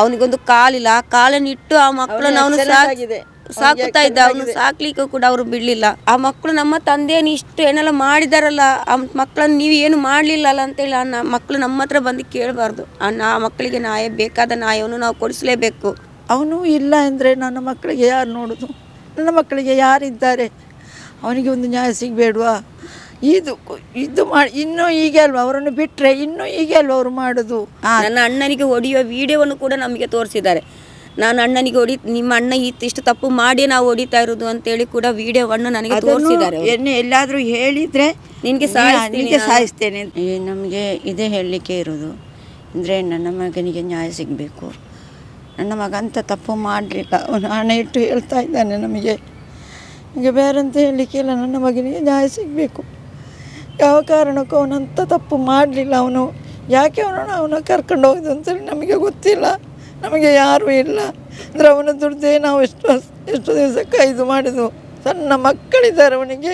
ಅವನಿಗೊಂದು ಕಾಲಿಲ್ಲ. ಆ ಕಾಲನ್ನು ಇಟ್ಟು ಆ ಮಕ್ಕಳನ್ನ ಅವನು. ಸಾಕುತ್ತಾ ಇದ್ದ. ಅವನು ಸಾಕ್ಲಿಕ್ಕೂ ಕೂಡ ಅವರು ಬಿಡ್ಲಿಲ್ಲ. ಆ ಮಕ್ಕಳು ನಮ್ಮ ತಂದೆಯನ್ನು ಇಷ್ಟು ಏನೆಲ್ಲ ಮಾಡಿದಾರಲ್ಲ ಆ ಮಕ್ಕಳನ್ನು ನೀವು ಏನು ಮಾಡ್ಲಿಲ್ಲಲ್ಲ ಅಂತೇಳಿ ಆ ಮಕ್ಕಳು ನಮ್ಮ ಹತ್ರ ಬಂದು ಕೇಳಬಾರ್ದು. ಆ ನಾ ಮಕ್ಕಳಿಗೆ ನ್ಯಾಯ ಬೇಕಾದ ನಾಯವನ್ನು ನಾವು ಕೊಡಿಸಲೇಬೇಕು. ಅವನು ಇಲ್ಲ ಅಂದರೆ ನನ್ನ ಮಕ್ಕಳಿಗೆ ಯಾರು ನೋಡೋದು? ನನ್ನ ಮಕ್ಕಳಿಗೆ ಯಾರಿದ್ದಾರೆ? ಅವನಿಗೆ ಒಂದು ನ್ಯಾಯ ಸಿಗಬೇಡ್ವಾ? ಇದು ಇದು ಮಾಡಿ ಇನ್ನೂ ಹೀಗೆ ಅಲ್ವಾ? ಅವರನ್ನು ಬಿಟ್ಟರೆ ಇನ್ನೂ ಹೀಗೆ ಅಲ್ವಾ ಅವರು ಮಾಡೋದು? ನನ್ನ ಅಣ್ಣನಿಗೆ ಹೊಡೆಯುವ ವಿಡಿಯೋವನ್ನು ಕೂಡ ನಮಗೆ ತೋರಿಸಿದ್ದಾರೆ. ನಾನು ಅಣ್ಣನಿಗೆ ಹೊಡಿ ನಿಮ್ಮ ಅಣ್ಣ ಇತ್ತಿಷ್ಟು ತಪ್ಪು ಮಾಡಿ ನಾವು ಹೊಡಿತಾ ಇರೋದು ಅಂತೇಳಿ ಕೂಡ ವಿಡಿಯೋವನ್ನು ನನಗೆ ತೋರಿಸಿದ್ದಾರೆ ಎಲ್ಲಾದರೂ ಹೇಳಿದರೆ ನಿನಗೆ ಸಾಯಿಸ್ತೀನಿ ನಿನಗೆ ನಾನು. ಸಾಯಿಸ್ತೇನೆ ನಮಗೆ ಇದೇ ಹೇಳಲಿಕ್ಕೆ ಇರೋದು. ಅಂದರೆ ನನ್ನ ಮಗನಿಗೆ ನ್ಯಾಯ ಸಿಗಬೇಕು. ನನ್ನ ಮಗ ಅಂತ ತಪ್ಪು ಮಾಡಲಿಲ್ಲ. ಅವನು ಹಣ ಇಟ್ಟು ಹೇಳ್ತಾ ಇದ್ದಾನೆ ನಮಗೆ. ಈಗ ಬೇರೆಂತ ಹೇಳಲಿಕ್ಕೆ ಇಲ್ಲ. ನನ್ನ ಮಗನಿಗೆ ನ್ಯಾಯ ಸಿಗಬೇಕು. ಯಾವ ಕಾರಣಕ್ಕೂ ಅವನಂತ ತಪ್ಪು ಮಾಡಲಿಲ್ಲ ಅವನು. ಯಾಕೆ ಅವನು ಅವನ ಕರ್ಕೊಂಡು ಹೋಗಿದ್ದು ಅಂತೇಳಿ ನಮಗೆ ಗೊತ್ತಿಲ್ಲ. ನಮಗೆ ಯಾರೂ ಇಲ್ಲ. ಅಂದರೆ ಅವನ ದುಡ್ದೇ ನಾವು ಎಷ್ಟು ಎಷ್ಟು ದಿವಸಕ್ಕೆ ಇದು ಮಾಡಿದ್ವು ಸಣ್ಣ ಮಕ್ಕಳಿದ್ದಾರೆ ಅವನಿಗೆ.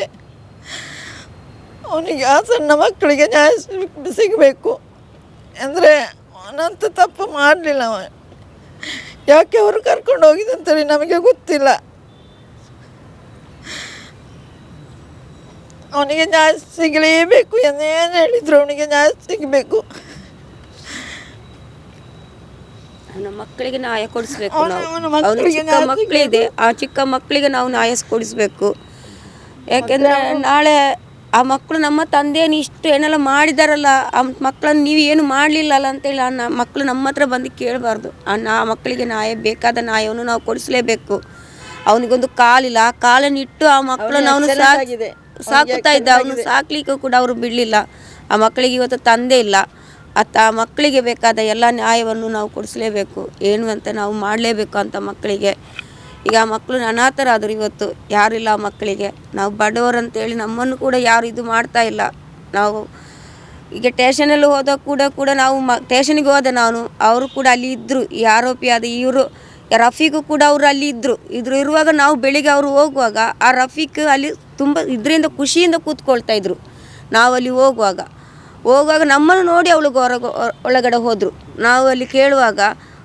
ಅವನಿಗೆ ಆ ಸಣ್ಣ ಮಕ್ಕಳಿಗೆ ನ್ಯಾಯ ಸಿಗ್- ಸಿಗಬೇಕು. ಅಂದರೆ ಅವನಂತ ತಪ್ಪು ಮಾಡಲಿಲ್ಲ ಅವ ಯಾಕೆ ಅವರು ಕರ್ಕೊಂಡು ಹೋಗಿದ್ದು ಅಂತೇಳಿ ನಮಗೆ ಗೊತ್ತಿಲ್ಲ. ಅವನಿಗೆ ಜಾಸ್ತಿ ಸಿಗಲೇಬೇಕು ಏನೇನು ಹೇಳಿದ್ರು ಅವನಿಗೆ ನ್ಯಾಯ ಸಿಗಬೇಕು. ಅವನ ಮಕ್ಕಳಿಗೆ ನ್ಯಾಯ ಕೊಡಿಸ್ಬೇಕು ನಾವು. ಅವನ ಚಿಕ್ಕ ಮಕ್ಕಳಿದೆ ಆ ಚಿಕ್ಕ ಮಕ್ಕಳಿಗೆ ನಾವು ನ್ಯಾಯ ಕೊಡಿಸ್ಬೇಕು. ಯಾಕೆಂದ್ರೆ ನಾಳೆ ಆ ಮಕ್ಕಳು ನಮ್ಮ ತಂದೆಯನ್ನು ಇಷ್ಟು ಏನೆಲ್ಲ ಮಾಡಿದಾರಲ್ಲ ಆ ಮಕ್ಕಳನ್ನು ನೀವು ಏನು ಮಾಡಲಿಲ್ಲಲ್ಲ ಅಂತೇಳಿ ಆ ಮಕ್ಕಳು ನಮ್ಮ ಹತ್ರ ಬಂದು ಕೇಳಬಾರ್ದು. ಆ ನಾ ಮಕ್ಕಳಿಗೆ ನಾಯ ಬೇಕಾದ ನಾಯವನ್ನು ನಾವು ಕೊಡಿಸಲೇಬೇಕು. ಅವನಿಗೊಂದು ಕಾಲಿಲ್ಲ. ಆ ಕಾಲನ್ನು ಇಟ್ಟು ಆ ಮಕ್ಕಳು ಅವನು. ಸಾಕುತ್ತಾ ಇದ್ದ ಅವನು ಸಾಕ್ಲಿಕ್ಕೂ ಕೂಡ ಅವರು ಬಿಡಲಿಲ್ಲ. ಆ ಮಕ್ಕಳಿಗೆ ಇವತ್ತು ತಂದೆ ಇಲ್ಲ. ಅತ್ತ ಆ ಮಕ್ಕಳಿಗೆ ಬೇಕಾದ ಎಲ್ಲ ನ್ಯಾಯವನ್ನು ನಾವು ಕೊಡಿಸಲೇಬೇಕು. ಏನು ಅಂತ ನಾವು ಮಾಡಲೇಬೇಕು ಅಂತ ಮಕ್ಕಳಿಗೆ. ಈಗ ಆ ಮಕ್ಕಳು ಅನಾಥರಾದರು ಇವತ್ತು. ಯಾರಿಲ್ಲ ಆ ಮಕ್ಕಳಿಗೆ. ನಾವು ಬಡವರು ಅಂತೇಳಿ ನಮ್ಮನ್ನು ಕೂಡ ಯಾರು ಇದು ಮಾಡ್ತಾ ಇಲ್ಲ. ನಾವು ಈಗ ಟೇಷನಲ್ಲಿ ಹೋದಾಗ ಕೂಡ ಕೂಡ ನಾವು ಮ ಟೇಷನಿಗೆ ಹೋದೆ ನಾನು. ಅವರು ಕೂಡ ಅಲ್ಲಿ ಇದ್ದರು ಈ ಆರೋಪಿ ಆದ ಇವರು ರಫೀಕು ಕೂಡ ಅವರು ಅಲ್ಲಿ ಇದ್ದರು ಇದ್ರು ಇರುವಾಗ ನಾವು ಬೆಳಿಗ್ಗೆ ಅವರು ಹೋಗುವಾಗ ಆ ರಫೀಕ್ ಅಲ್ಲಿ ತುಂಬ ಇದರಿಂದ ಖುಷಿಯಿಂದ ಕೂತ್ಕೊಳ್ತಾ ಇದ್ರು. ನಾವಲ್ಲಿ ಹೋಗುವಾಗ ಹೋಗುವಾಗ ನಮ್ಮನ್ನು ನೋಡಿ ಅವಳು ಹೊರಗೆ ಒಳಗಡೆ ಹೋದರು. ನಾವು ಅಲ್ಲಿ ಕೇಳುವಾಗ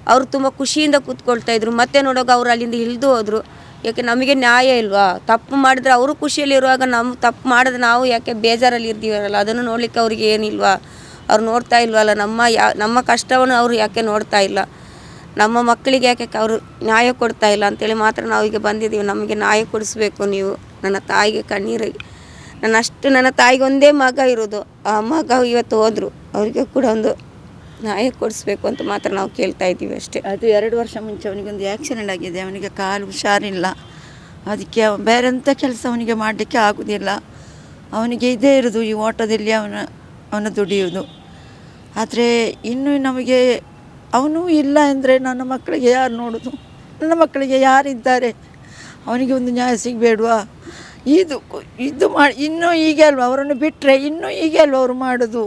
ಅವರು ತುಂಬ ಖುಷಿಯಿಂದ ಕೂತ್ಕೊಳ್ತಾ ಇದ್ರು. ಮತ್ತೆ ನೋಡುವಾಗ ಅವರು ಅಲ್ಲಿಂದ ಇಳಿದು ಹೋದರು. ಯಾಕೆ ನಮಗೆ ನ್ಯಾಯ ಇಲ್ವಾ? ತಪ್ಪು ಮಾಡಿದ್ರೆ ಅವರು ಖುಷಿಯಲ್ಲಿರುವಾಗ ನಮ್ಮ ತಪ್ಪು ಮಾಡಿದ್ರೆ ನಾವು ಯಾಕೆ ಬೇಜಾರಲ್ಲಿ ಇರ್ತೀವಲ್ಲ ಅದನ್ನು ನೋಡಲಿಕ್ಕೆ ಅವ್ರಿಗೆ ಏನಿಲ್ವಾ? ಅವ್ರು ನೋಡ್ತಾ ಇಲ್ವಲ್ಲ? ನಮ್ಮ ಯಾ, ನಮ್ಮ ಕಷ್ಟವನ್ನು ಅವರು ಯಾಕೆ ನೋಡ್ತಾ ಇಲ್ಲ? ನಮ್ಮ ಮಕ್ಕಳಿಗೆ ಯಾಕೆ ಅವರು ನ್ಯಾಯ ಕೊಡ್ತಾ ಇಲ್ಲ? ಅಂತೇಳಿ ಮಾತ್ರ ನಾವು ಈಗ ಬಂದಿದ್ದೀವಿ. ನಮಗೆ ನ್ಯಾಯ ಕೊಡಿಸ್ಬೇಕು ನೀವು. ನನ್ನ ತಾಯಿಗೆ ಕಣ್ಣೀರು ನನ್ನ ಅಷ್ಟು ನನ್ನ ತಾಯಿಗೆ ಒಂದೇ ಮಗ ಇರೋದು. ಆ ಮಗ ಇವತ್ತು ಹೋದರು. ಅವರಿಗೆ ಕೂಡ ಒಂದು ನಾಯಿ ಕೊಡಿಸ್ಬೇಕು ಅಂತ ಮಾತ್ರ ನಾವು ಕೇಳ್ತಾ ಇದ್ದೀವಿ ಅಷ್ಟೇ. ಅದು ಎರಡು ವರ್ಷ ಮುಂಚೆ ಅವನಿಗೊಂದು ಆ್ಯಕ್ಸಿಡೆಂಟ್ ಆಗಿದೆ. ಅವನಿಗೆ ಕಾಲು ಹುಷಾರಿಲ್ಲ. ಅದಕ್ಕೆ ಅವ ಬೇರೆ ಎಂಥ ಕೆಲಸ ಅವನಿಗೆ ಮಾಡಲಿಕ್ಕೆ ಆಗೋದಿಲ್ಲ. ಅವನಿಗೆ ಇದೇ ಇರೋದು ಈ ಓಟದಲ್ಲಿ ಅವನ ಅವನ ದುಡಿಯೋದು ಆದರೆ ಇನ್ನು ನಮಗೆ ಅವನು ಇಲ್ಲ ಅಂದರೆ ನನ್ನ ಮಕ್ಕಳಿಗೆ ಯಾರು ನೋಡೋದು? ನನ್ನ ಮಕ್ಕಳಿಗೆ ಯಾರಿದ್ದಾರೆ? ಅವನಿಗೆ ಒಂದು ನ್ಯಾಯ ಸಿಗಬೇಡ್ವಾ? ಇದು ಇದು ಮಾಡಿ ಇನ್ನೂ ಹೀಗೆ ಅಲ್ವಾ? ಅವರನ್ನು ಬಿಟ್ಟರೆ ಇನ್ನೂ ಹೀಗೆ ಅಲ್ವ ಅವರು ಮಾಡೋದು?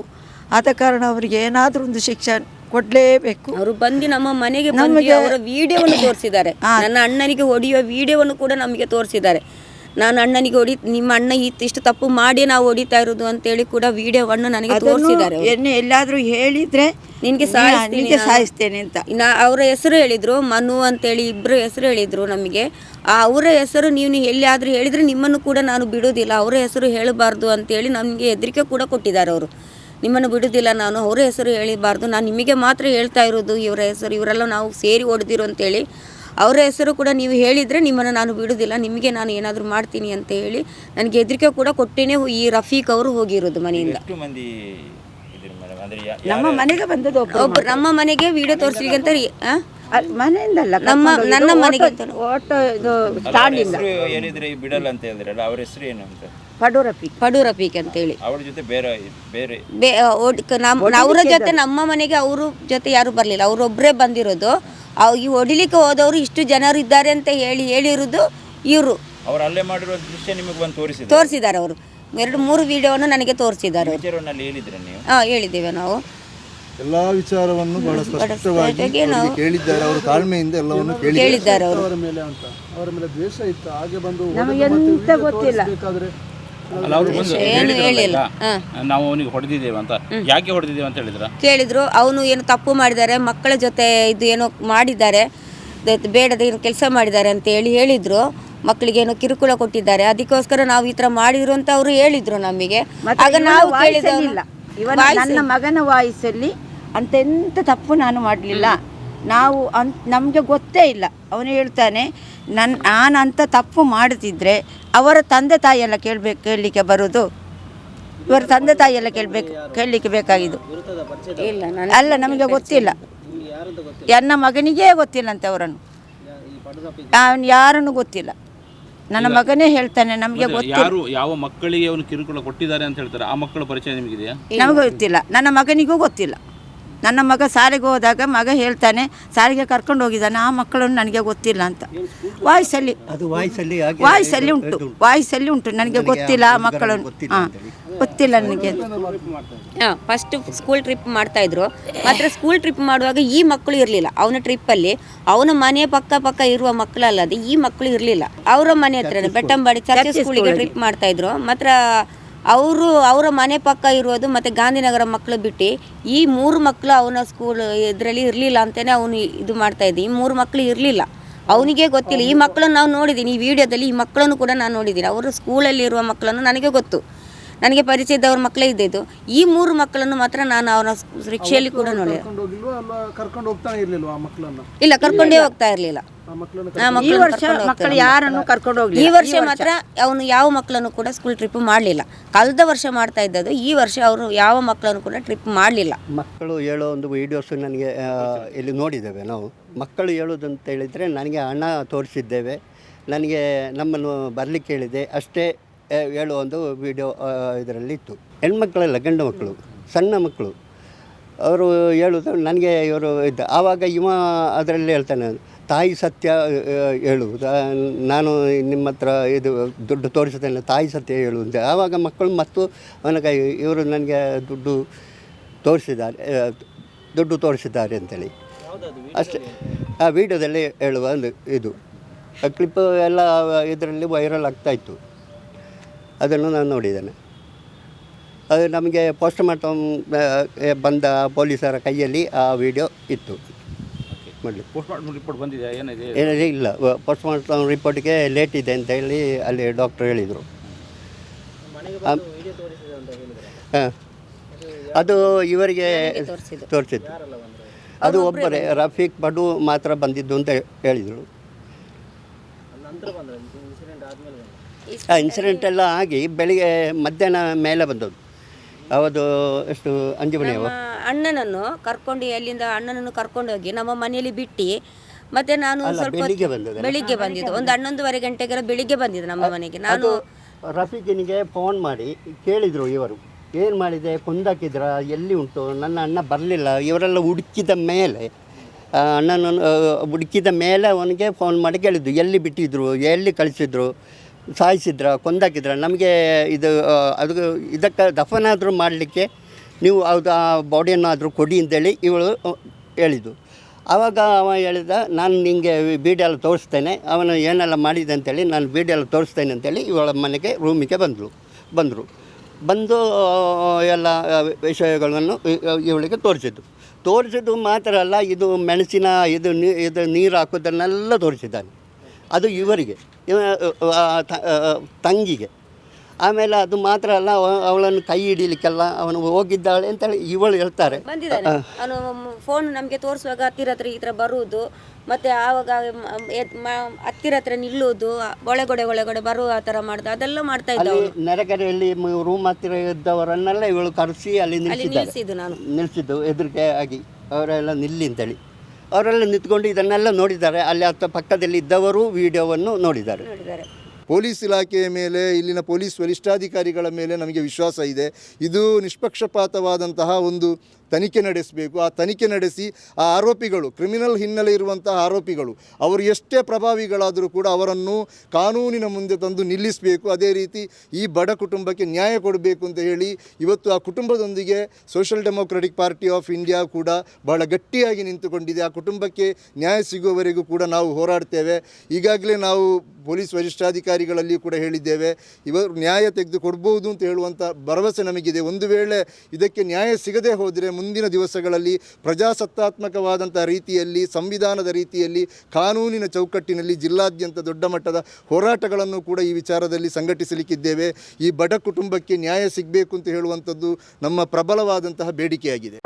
ಆದ ಕಾರಣ ಅವರಿಗೆ ಏನಾದರೂ ಒಂದು ಶಿಕ್ಷೆ ಕೊಡಲೇಬೇಕು. ಅವರು ಬಂದು ನಮ್ಮ ಮನೆಗೆ ನಮಗೆ ಅವರ ವಿಡಿಯೋವನ್ನು ತೋರಿಸಿದ್ದಾರೆ. ನನ್ನ ಅಣ್ಣನಿಗೆ ಹೊಡೆಯುವ ವಿಡಿಯೋವನ್ನು ಕೂಡ ನಮಗೆ ತೋರಿಸಿದ್ದಾರೆ. ನಾನು ಅಣ್ಣನಿಗೆ ಹೊಡಿ ನಿಮ್ಮ ಅಣ್ಣ ಇಷ್ಟು ತಪ್ಪು ಮಾಡಿ ನಾವು ಹೊಡಿತಾ ಇರೋದು ಅಂತೇಳಿ ಕೂಡ ವಿಡಿಯೋವನ್ನು ನನಗೆ ತೋರಿಸಿದ್ದಾರೆ. ಎಣ್ಣೆ ಎಲ್ಲಾದರೂ ಹೇಳಿದರೆ ನಿನಗೆ ನಿನಗೆ ಸಾಯಿಸ್ತೇನೆ ಅಂತ. ನಾ ಅವರ ಹೆಸರು ಹೇಳಿದ್ರು ಮನು ಅಂತೇಳಿ ಇಬ್ಬರು ಹೆಸರು ಹೇಳಿದ್ರು ನಮಗೆ. ಆ ಅವರ ಹೆಸರು ನೀವು ಎಲ್ಲಿಯಾದರೂ ಹೇಳಿದ್ರೆ ನಿಮ್ಮನ್ನು ಕೂಡ ನಾನು ಬಿಡೋದಿಲ್ಲ ಅವರ ಹೆಸರು ಹೇಳಬಾರ್ದು ಅಂತೇಳಿ ನಮಗೆ ಹೆದರಿಕೆ ಕೂಡ ಕೊಟ್ಟಿದ್ದಾರೆ ಅವರು. ನಿಮ್ಮನ್ನು ಬಿಡೋದಿಲ್ಲ ನಾನು ಅವರ ಹೆಸರು ಹೇಳಿಬಾರ್ದು ನಾನು ನಿಮಗೆ ಮಾತ್ರ ಹೇಳ್ತಾ ಇರೋದು ಇವರ ಹೆಸರು ಇವರೆಲ್ಲ ನಾವು ಸೇರಿ ಹೊಡೆದಿರು ಅಂತೇಳಿ ಅವರ ಹೆಸರು ಕೂಡ ನೀವು ಹೇಳಿದರೆ ನಿಮ್ಮನ್ನು ನಾನು ಬಿಡೋದಿಲ್ಲ ನಿಮಗೆ ನಾನು ಏನಾದರೂ ಮಾಡ್ತೀನಿ ಅಂತ ಹೇಳಿ ನನಗೆ ಹೆದರಿಕೆ ಕೂಡ ಕೊಟ್ಟೇನೆ ಈ ರಫೀಕ್ ಅವರು ಹೋಗಿರೋದು ಮನೆಯಿಂದ. ಎಷ್ಟು ಮಂದಿ ಇದ್ರಿ ಮೇಡಮ್ ನಮ್ಮ ಮನೆಗೆ ಬಂದದ್ದು ಒಬ್ಬರು ಒಬ್ಬರು ನಮ್ಮ ಮನೆಗೆ ವಿಡಿಯೋ ತೋರಿಸ್ಲಿಕ್ಕೆ ಅಂತ? ಮನೆಯಿಂದಲ್ಲ ನಮ್ಮ ನನ್ನ ಮನೆಗೆ ಒಟ್ಟು ಓಟೋ ಇದು ಹೆಸರು ಹೇಳಿದ್ರೆ ಬಿಡಲ್ಲ ಅಂತ ಹೇಳಿದ್ರಲ್ಲ ಅವ್ರ ಹೆಸರು ಏನು ಅಂತ? ಅಂತೇಳಿ ಅವ್ರ ಜೊತೆ ಬೇರೆ ಬೇರೆ ಅವರ ಜೊತೆ ನಮ್ಮ ಮನೆಗೆ ಅವ್ರ ಜೊತೆ ಯಾರು ಬರಲಿಲ್ಲ ಅವರೊಬ್ಬರೇ ಬಂದಿರೋದು. ಅವ್ ಈ ಹೊಡಿಲಿಕ್ಕೆ ಹೋದವರು ಇಷ್ಟು ಜನರು ಇದ್ದಾರೆ ಅಂತ ಹೇಳಿ ಹೇಳಿರೋದು ಇವರು. ಅವ್ರು ಅಲ್ಲೇ ಮಾಡಿರೋ ದೃಶ್ಯ ನಿಮಗೆ ಬಂದು ತೋರಿಸಿದ್ರು? ತೋರಿಸಿದ್ದಾರೆ ಅವರು. ಎರಡು ಮೂರು ವಿಡಿಯೋವನ್ನು ನನಗೆ ತೋರಿಸಿದ್ದಾರೆ ಅವರು. ವಿಚಾರವನ್ನಲ್ಲಿ ಹೇಳಿದ್ರೆ ನೀವು? ಹಾಂ ಹೇಳಿದ್ದೇವೆ ನಾವು. ಎಲ್ಲಾ ವಿಚಾರವನ್ನು ಬಹಳ ಸ್ಪಷ್ಟವಾಗಿ ಸ್ಪಷ್ಟವಾಗಿ ಕೇಳಿದ್ದಾರೆ. ಅವರು ತಾಳ್ಮೆಯಿಂದ ಎಲ್ಲವನ್ನು ಕೇಳಿದ್ದಾರೆ. ಕೇಳಿದ್ದಾರೆ ಅವರು. ಅವರ ಮೇಲೆ ಅಂತ. ಅವರ ಮೇಲೆ ದ್ವೇಷ ಇತ್ತು. ಹಾಗೆ ಬಂದು ನಮಗೆ ಎಂತ ಗೊತ್ತಿಲ್ಲ. ಬೇಕಾದ್ರೆ ಅಲ್ಲ ಅವರು ಬಂದು ಏನು ಹೇಳಿಲ್ಲ. ನಾವು ಅವನಿಗೆ ಹೊಡೆದಿದ್ದೇವೆ ಅಂತ. ಯಾಕೆ ಹೊಡೆದಿದ್ದೇವೆ ಅಂತ ಹೇಳಿದ್ರ? ಕೇಳಿದ್ರು ಅವನು ಏನು ತಪ್ಪು ಮಾಡಿದ್ದಾರೆ ಮಕ್ಕಳ ಜೊತೆ ಇದು ಏನೋ ಮಾಡಿದ್ದಾರೆ ಬೇಡದ ಏನು ಕೆಲಸ ಮಾಡಿದ್ದಾರೆ ಅಂತ ಹೇಳಿ ಹೇಳಿದ್ರು ಮಕ್ಕಳಿಗೆ ಏನೋ ಕಿರುಕುಳ ಕೊಟ್ಟಿದ್ದಾರೆ ಅದಕ್ಕೋಸ್ಕರ ನಾವು ಈ ತರ ಮಾಡಿದ್ರು ಅಂತ ಅವರು ಹೇಳಿದ್ರು ನಮಗೆ. ಆಗ ನಾವು ನನ್ನ ಮಗನ ವಾಯ್ಸಲ್ಲಿ ಅಂತೆಂತ ತಪ್ಪು ನಾನು ಮಾಡಲಿಲ್ಲ. ನಾವು ಅನ್ ನಮಗೆ ಗೊತ್ತೇ ಇಲ್ಲ. ಅವನು ಹೇಳ್ತಾನೆ ನನ್ನ ನಾನು ಅಂತ ತಪ್ಪು ಮಾಡುತ್ತಿದ್ದರೆ ಅವರ ತಂದೆ ತಾಯಿಯೆಲ್ಲ ಎಲ್ಲ ಕೇಳಬೇಕು ಕೇಳಲಿಕ್ಕೆ ಬರೋದು? ಇವರ ತಂದೆ ತಾಯಿಯೆಲ್ಲ ಎಲ್ಲ ಕೇಳಬೇಕು ಕೇಳಲಿಕ್ಕೆ ಬೇಕಾಗಿದ್ದು. ಇಲ್ಲ ಅಲ್ಲ ನಮಗೆ ಗೊತ್ತಿಲ್ಲ. ನನ್ನ ಮಗನಿಗೇ ಗೊತ್ತಿಲ್ಲ ಅಂತೆ ಅವರನ್ನು. ಅವನು ಯಾರನ್ನು ಗೊತ್ತಿಲ್ಲ. ನನ್ನ ಮಗನೇ ಹೇಳ್ತಾನೆ ನಮಗೆ ಗೊತ್ತಿಲ್ಲ. ಯಾರು ಯಾವ ಮಕ್ಕಳಿಗೆ ಅವನು ಕಿರುಕುಳ ಕೊಟ್ಟಿದ್ದಾರೆ ಅಂತ ಹೇಳ್ತಾರೆ? ಆ ಮಕ್ಕಳ ಪರಿಚಯ ನಿಮಗಿದೆಯಾ? ನಮಗೆ ಗೊತ್ತಿಲ್ಲ. ನನ್ನ ಮಗನಿಗೂ ಗೊತ್ತಿಲ್ಲ. ನನ್ನ ಮಗ ಸಾರಿಗೆ ಹೋದಾಗ ಮಗ ಹೇಳ್ತಾನೆ ಸಾರಿಗೆ ಕರ್ಕೊಂಡು ಹೋಗಿದ್ದಾನೆ ಆ ಮಕ್ಕಳನ್ನು ನನಗೆ ಗೊತ್ತಿಲ್ಲ ಅಂತ. ವಾಯ್ಸಲ್ಲಿ. ಅದು ವಾಯ್ಸಲ್ಲಿ ವಾಯ್ಸಲ್ಲಿ ಉಂಟು. ವಾಯ್ಸಲ್ಲಿ ಉಂಟು. ನನಗೆ ಗೊತ್ತಿಲ್ಲ ಆ ಮಕ್ಕಳನ್ನು ಹಾಂ ಗೊತ್ತಿಲ್ಲ ನನಗೆ. ಹಾಂ ಫಸ್ಟ್ ಸ್ಕೂಲ್ ಟ್ರಿಪ್ ಮಾಡ್ತಾ ಇದ್ರು. ಮಾತ್ರ ಸ್ಕೂಲ್ ಟ್ರಿಪ್ ಮಾಡುವಾಗ ಈ ಮಕ್ಕಳು ಇರಲಿಲ್ಲ. ಅವನ ಟ್ರಿಪ್ಪಲ್ಲಿ ಅವನ ಮನೆ ಪಕ್ಕ ಪಕ್ಕ ಇರುವ ಮಕ್ಕಳಲ್ಲದೆ ಈ ಮಕ್ಕಳು ಇರಲಿಲ್ಲ. ಅವರ ಮನೆ ಹತ್ರನೇ ಬೆಟ್ಟಂಬಾಡಿ ಚರ್ಚೆ ಸ್ಕೂಲಿಗೆ ಟ್ರಿಪ್ ಮಾಡ್ತಾ ಇದ್ರು. ಮಾತ್ರ ಅವರು ಅವರ ಮನೆ ಪಕ್ಕ ಇರೋದು ಮತ್ತು ಗಾಂಧಿನಗರ ಮಕ್ಕಳು ಬಿಟ್ಟು ಈ ಮೂರು ಮಕ್ಕಳು ಅವನ ಸ್ಕೂಲ್ ಇದರಲ್ಲಿ ಇರಲಿಲ್ಲ ಅಂತಲೇ ಅವನು ಇದು ಮಾಡ್ತಾ ಇದ್ದೀನಿ ಈ ಮೂರು ಮಕ್ಕಳು ಇರಲಿಲ್ಲ. ಅವನಿಗೆ ಗೊತ್ತಿಲ್ಲ. ಈ ಮಕ್ಕಳನ್ನು ನಾವು ನೋಡಿದ್ದೀನಿ ಈ ವಿಡಿಯೋದಲ್ಲಿ ಈ ಮಕ್ಕಳನ್ನು ಕೂಡ ನಾನು ನೋಡಿದ್ದೀನಿ ಅವರು ಸ್ಕೂಲಲ್ಲಿರುವ ಮಕ್ಕಳನ್ನು ನನಗೆ ಗೊತ್ತು. ನನಗೆ ಪರಿಚಯ ಇದ್ದವ್ರ ಮಕ್ಕಳೇ ಇದ್ದಿದ್ದು ಈ ಮೂರು ಮಕ್ಕಳನ್ನು ಮಾತ್ರ ನಾನು ಅವನ ರಿಕ್ಷೆಯಲ್ಲಿ ಕೂಡ ನೋಡಿದೆ ಇಲ್ಲ ಕರ್ಕೊಂಡೇ ಹೋಗ್ತಾ ಇರಲಿಲ್ಲ. ಈ ವರ್ಷ ಮಕ್ಕಳು ಯಾರನ್ನು ಕರ್ಕೊಂಡು ಹೋಗ್ಲಿ ಈ ವರ್ಷ ಮಾತ್ರ ಅವನು ಯಾವ ಮಕ್ಕಳನ್ನು ಕೂಡ ಸ್ಕೂಲ್ ಟ್ರಿಪ್ ಮಾಡಲಿಲ್ಲ. ಕಳೆದ ವರ್ಷ ಮಾಡ್ತಾ ಇದ್ದದ್ದು ಈ ವರ್ಷ ಅವರು ಯಾವ ಮಕ್ಕಳನ್ನು ಕೂಡ ಟ್ರಿಪ್ ಮಾಡಲಿಲ್ಲ. ಮಕ್ಕಳು ಹೇಳೋ ಒಂದು ವಿಡಿಯೋಸ್ ನನಗೆ ಇಲ್ಲಿ ನೋಡಿದ್ದೇವೆ ನಾವು. ಮಕ್ಕಳು ಹೇಳೋದಂತ ಹೇಳಿದರೆ ನನಗೆ ಹಣ ತೋರಿಸಿದ್ದೇವೆ. ನನಗೆ ನಮ್ಮನ್ನು ಬರಲಿಕ್ಕೆ ಹೇಳಿದೆ. ಅಷ್ಟೇ ಹೇಳೋ ಹೇಳುವ ಒಂದು ವಿಡಿಯೋ ಇದರಲ್ಲಿ ಇತ್ತು ಹೆಣ್ಮಕ್ಳೆಲ್ಲ ಗಂಡು ಮಕ್ಕಳು ಸಣ್ಣ ಮಕ್ಕಳು. ಅವರು ಹೇಳೋದು ನನಗೆ ಇವರು ಇದ್ದ. ಆವಾಗ ಇವ ಅದರಲ್ಲಿ ಹೇಳ್ತಾನೆ ತಾಯಿ ಸತ್ಯ ಹೇಳುವುದು ನಾನು ನಿಮ್ಮ ಹತ್ರ ಇದು ದುಡ್ಡು ತೋರಿಸುತ್ತೇನೆ, ತಾಯಿ ಸತ್ಯ ಹೇಳುವಂತೆ ಆವಾಗ ಮಕ್ಕಳು ಮತ್ತು ಅವನ ಕೈ, ಇವರು ನನಗೆ ದುಡ್ಡು ತೋರಿಸಿದ್ದಾರೆ ದುಡ್ಡು ತೋರಿಸಿದ್ದಾರೆ ಅಂತೇಳಿ. ಅಷ್ಟೇ. ಆ ವಿಡಿಯೋದಲ್ಲಿ ಹೇಳುವ ಒಂದು ಇದು. ಕ್ಲಿಪ್ ಎಲ್ಲ ಇದರಲ್ಲಿ ವೈರಲ್ ಆಗ್ತಾಯಿತ್ತು ಅದನ್ನು ನಾನು ನೋಡಿದ್ದೇನೆ. ಅದು ನಮಗೆ ಪೋಸ್ಟ್ಮಾರ್ಟಮ್ ಬಂದ ಪೊಲೀಸರ ಕೈಯಲ್ಲಿ ಆ ವಿಡಿಯೋ ಇತ್ತು. ಮಾಡಲಿ. ಪೋಸ್ಟ್ ಮಾರ್ಟಮ್ ರಿಪೋರ್ಟ್ ಬಂದಿದೆ ಏನಿದೆ? ಏನಿದೆ ಇಲ್ಲ. ಪೋಸ್ಟ್ ಮಾರ್ಟಮ್ ರಿಪೋರ್ಟ್ಗೆ ಲೇಟ್ ಇದೆ ಅಂತ ಹೇಳಿ ಅಲ್ಲಿ ಡಾಕ್ಟ್ರ್ ಹೇಳಿದರು. ಹಾಂ. ಅದು ಇವರಿಗೆ ತೋರಿಸಿದ್ದು? ಅದು ಒಬ್ಬರೇ ರಫೀಕ್ ಬಡು ಮಾತ್ರ ಬಂದಿದ್ದು ಅಂತ ಹೇಳಿದರು. ಇನ್ಸಿಡೆಂಟ್ ಎಲ್ಲ ಆಗಿ ಬೆಳಿಗ್ಗೆ ಮಧ್ಯಾಹ್ನ ಮೇಲೆ ಬಂದದ್ದು. ಅವತ್ತು ಎಷ್ಟು ಅಂಜು ಮಣಿ ನಮ್ಮ ಅಣ್ಣನನ್ನು ಕರ್ಕೊಂಡು ಅಲ್ಲಿಂದ ಅಣ್ಣನನ್ನು ಕರ್ಕೊಂಡು ಹೋಗಿ ನಮ್ಮ ಮನೆಯಲ್ಲಿ ಬಿಟ್ಟು ಮತ್ತೆ ನಾನು ಅಲ್ಲ, ಸ್ವಲ್ಪ ಬೆಳಿಗ್ಗೆ ಹೊತ್ತು- ಬಂದದ್ದಲ್ಲ? ಬೆಳಿಗ್ಗೆ ಬಂದಿದ್ದು. ಒಂದು ಹನ್ನೊಂದುವರೆ ಗಂಟೆಗೆಲ್ಲ ಬೆಳಿಗ್ಗೆ ಬಂದಿದ್ದು ನಮ್ಮ ಮನೆಗೆ. ನಾನು ರಫೀಕಿನಿಗೆ ಫೋನ್ ಮಾಡಿ ಕೇಳಿದ್ರು ಇವರು. ಏನು ಮಾಡಿದೆ? ಕೊಂದಾಕಿದ್ರ? ಎಲ್ಲಿ ಉಂಟು? ನನ್ನ ಅಣ್ಣ ಬರಲಿಲ್ಲ. ಇವರೆಲ್ಲ ಹುಡುಕಿದ ಮೇಲೆ ಆ, ಅಣ್ಣನನ್ನು ಆ, ಹುಡುಕಿದ ಮೇಲೆ ಅವನಿಗೆ ಫೋನ್ ಮಾಡಿ ಕೇಳಿದ್ದು. ಎಲ್ಲಿ ಬಿಟ್ಟಿದ್ರು? ಎಲ್ಲಿ ಕಳಿಸಿದ್ರು? ಸಾಯಿಸಿದ್ರ, ಕೊಂದಾಕಿದ್ರ, ನಮಗೆ ಇದು ಅದು, ಇದಕ್ಕೆ ದಫನಾದರೂ ಮಾಡಲಿಕ್ಕೆ ನೀವು ಅದು ಆ ಬಾಡಿಯನ್ನಾದರೂ ಕೊಡಿ ಅಂತೇಳಿ ಇವಳು ಹೇಳಿದ್ದು. ಆವಾಗ ಅವ ಹೇಳಿದ, ನಾನು ನಿಮಗೆ ವಿಡಿಯೋ ಎಲ್ಲ ತೋರಿಸ್ತೇನೆ, ಅವನು ಏನೆಲ್ಲ ಮಾಡಿದೆ ಅಂತೇಳಿ ನಾನು ವಿಡಿಯೋ ಎಲ್ಲ ತೋರಿಸ್ತೇನೆ ಅಂತೇಳಿ ಇವಳ ಮನೆಗೆ, ರೂಮಿಗೆ ಬಂದಳು ಬಂದರು. ಬಂದು ಎಲ್ಲ ವಿಷಯಗಳನ್ನು ಇವಳಿಗೆ ತೋರಿಸಿದ್ದು. ತೋರಿಸಿದ್ದು ಮಾತ್ರ ಅಲ್ಲ, ಇದು ಮೆಣಸಿನ, ಇದು ನೀ, ಇದು ನೀರು ಹಾಕೋದನ್ನೆಲ್ಲ ತೋರಿಸಿದ್ದಾನೆ. ಅದು ಇವರಿಗೆ. ಇವ ತಂಗಿಗೆ. ಆಮೇಲೆ ಅದು ಮಾತ್ರ ಅಲ್ಲ ಅವ- ಅವಳನ್ನು ಕೈ ಹಿಡಿಲಿಕ್ಕೆಲ್ಲ ಅವನು ಹೋಗಿದ್ದಾಳೆ ಅಂತೇಳಿ ಇವಳು ಹೇಳ್ತಾರೆ. ಬಂದಿದ್ದಾನೆ. ಅವನು ಫೋನ್ ನಮಗೆ ತೋರಿಸುವಾಗ ಹತ್ತಿರ ಹತ್ರ ಈ ಥರ ಬರುವುದು ಮತ್ತೆ ಆವಾಗ ಹತ್ತಿರ ಹತ್ರ ನಿಲ್ಲುವುದು ಒಳಗಡೆ ಒಳಗಡೆ ಬರುವ ಆ ಥರ ಮಾಡ್ದ ಅದೆಲ್ಲ ಮಾಡ್ತಾ ಇದ್ದ ನೆರೆಕೆರೆಯಲ್ಲಿ ರೂಮ್ ಹತ್ತಿರ ಇದ್ದವರನ್ನೆಲ್ಲ ಇವಳು ಕರೆಸಿ ಅಲ್ಲಿ ನಿಲ್ಲಿಸಿದ್ದು ನಾನು. ನಿಲ್ಲಿಸಿದ್ದು ಹೆದರಿಕೆ ಆಗಿ ಅವರೆಲ್ಲ ನಿಲ್ಲಿ ಅಂತೇಳಿ. ಅವರೆಲ್ಲ ನಿಂತ್ಕೊಂಡು ಇದನ್ನೆಲ್ಲ ನೋಡಿದ್ದಾರೆ. ಅಲ್ಲಿ ಅಥವಾ ಪಕ್ಕದಲ್ಲಿ ಇದ್ದವರು ವಿಡಿಯೋವನ್ನು ನೋಡಿದ್ದಾರೆ. ನೋಡಿದ್ದಾರೆ. ಪೊಲೀಸ್ ಇಲಾಖೆಯ ಮೇಲೆ ಇಲ್ಲಿನ ಪೊಲೀಸ್ ವರಿಷ್ಠಾಧಿಕಾರಿಗಳ ಮೇಲೆ ನಮಗೆ ವಿಶ್ವಾಸ ಇದೆ. ಇದು ನಿಷ್ಪಕ್ಷಪಾತವಾದಂತಹ ಒಂದು ತನಿಖೆ ನಡೆಸಬೇಕು. ಆ ತನಿಖೆ ನಡೆಸಿ ಆ ಆರೋಪಿಗಳು, ಕ್ರಿಮಿನಲ್ ಹಿನ್ನೆಲೆ ಇರುವಂತಹ ಆರೋಪಿಗಳು, ಅವರು ಎಷ್ಟೇ ಪ್ರಭಾವಿಗಳಾದರೂ ಕೂಡ ಅವರನ್ನು ಕಾನೂನಿನ ಮುಂದೆ ತಂದು ನಿಲ್ಲಿಸಬೇಕು. ಅದೇ ರೀತಿ ಈ ಬಡ ಕುಟುಂಬಕ್ಕೆ ನ್ಯಾಯ ಕೊಡಬೇಕು ಅಂತ ಹೇಳಿ ಇವತ್ತು ಆ ಕುಟುಂಬದೊಂದಿಗೆ social democratic party of India ಕೂಡ ಬಹಳ ಗಟ್ಟಿಯಾಗಿ ನಿಂತುಕೊಂಡಿದೆ. ಆ ಕುಟುಂಬಕ್ಕೆ ನ್ಯಾಯ ಸಿಗುವವರೆಗೂ ಕೂಡ ನಾವು ಹೋರಾಡ್ತೇವೆ. ಈಗಾಗಲೇ ನಾವು ಪೊಲೀಸ್ ವರಿಷ್ಠಾಧಿಕಾರಿಗಳಲ್ಲಿಯೂ ಕೂಡ ಹೇಳಿದ್ದೇವೆ. ಇವರು ನ್ಯಾಯ ತೆಗೆದು ಕೊಡ್ಬೋದು ಅಂತ ಹೇಳುವಂಥ ಭರವಸೆ ನಮಗಿದೆ. ಒಂದು ವೇಳೆ ಇದಕ್ಕೆ ನ್ಯಾಯ ಸಿಗದೆ ಹೋದರೆ ಮುಂದಿನ ದಿವಸಗಳಲ್ಲಿ ಪ್ರಜಾಸತ್ತಾತ್ಮಕವಾದಂಥ ರೀತಿಯಲ್ಲಿ, ಸಂವಿಧಾನದ ರೀತಿಯಲ್ಲಿ, ಕಾನೂನಿನ ಚೌಕಟ್ಟಿನಲ್ಲಿ ಜಿಲ್ಲಾದ್ಯಂತ ದೊಡ್ಡ ಮಟ್ಟದ ಹೋರಾಟಗಳನ್ನು ಕೂಡ ಈ ವಿಚಾರದಲ್ಲಿ ಸಂಘಟಿಸಲಿಕ್ಕಿದ್ದೇವೆ. ಈ ಬಡ ಕುಟುಂಬಕ್ಕೆ ನ್ಯಾಯ ಸಿಗಬೇಕು ಅಂತ ಹೇಳುವಂಥದ್ದು ನಮ್ಮ ಪ್ರಬಲವಾದಂತಹ ಬೇಡಿಕೆಯಾಗಿದೆ.